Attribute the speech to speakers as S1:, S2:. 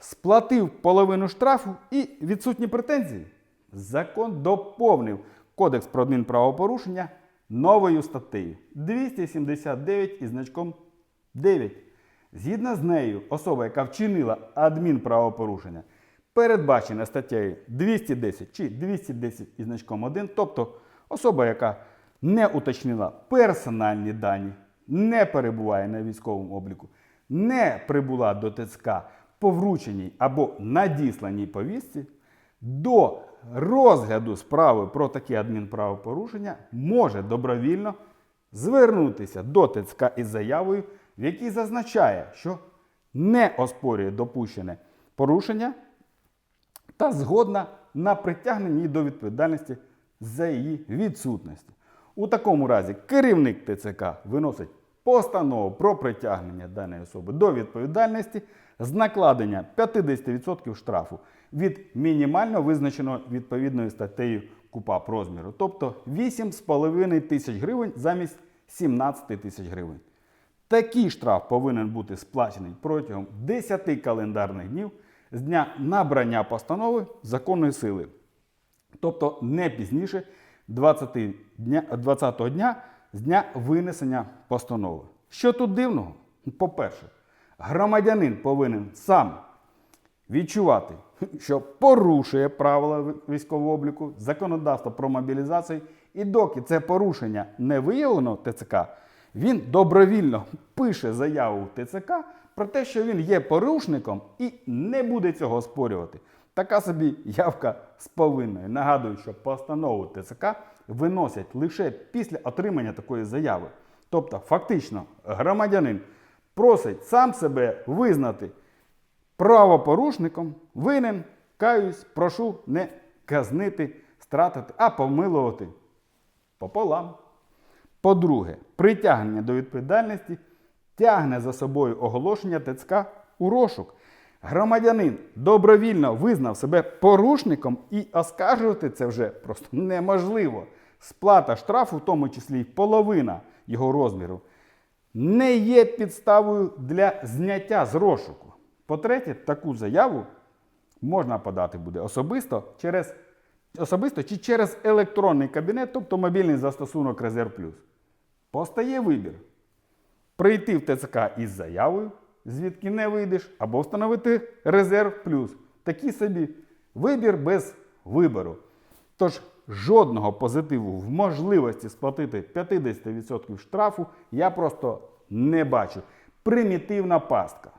S1: сплатив половину штрафу і відсутні претензії. Закон доповнив Кодекс про адмінправопорушення новою статтею 279 із значком 9. Згідно з нею, особа, яка вчинила адмінправопорушення, передбачена статтею 210 чи 210 із значком 1, тобто особа, яка не уточнила персональні дані, не перебуває на військовому обліку, не прибула до ТЦК по врученій або надісланій повістці, до розгляду справи про таке адмінправопорушення може добровільно звернутися до ТЦК із заявою, в якій зазначає, що не оспорює допущене порушення та згодна на притягнення її до відповідальності за її відсутності. У такому разі керівник ТЦК виносить постанову про притягнення даної особи до відповідальності з накладення 50% штрафу від мінімально визначеного відповідною статтею КУПАП розміру, тобто 8,5 тисяч гривень замість 17 тисяч гривень. Такий штраф повинен бути сплачений протягом 10 календарних днів з дня набрання постанови законної сили, тобто не пізніше 20 дня, 20-го дня з дня винесення постанови. Що тут дивного? По-перше, громадянин повинен сам відчувати, що порушує правила військового обліку, законодавство про мобілізацію, і доки це порушення не виявлено ТЦК, він добровільно пише заяву в ТЦК про те, що він є порушником і не буде цього оспорювати. Така собі явка з повинною. Нагадую, що постанову ТЦК виносять лише після отримання такої заяви. Тобто, фактично, громадянин просить сам себе визнати правопорушником, винен, каюсь, прошу не казнити, стратити, а помилувати пополам. По-друге, притягнення до відповідальності тягне за собою оголошення ТЦК у розшук. Громадянин добровільно визнав себе порушником і оскаржувати це вже просто неможливо. Сплата штрафу, в тому числі й половина його розміру, не є підставою для зняття з розшуку. По-третє, таку заяву можна подати буде особисто через особисто чи через електронний кабінет, тобто мобільний застосунок Резерв Плюс. Постає вибір: прийти в ТЦК із заявою, звідки не вийдеш, або встановити резерв плюс. Такий собі вибір без вибору. Тож жодного позитиву в можливості сплатити 50% штрафу я просто не бачу. Примітивна пастка.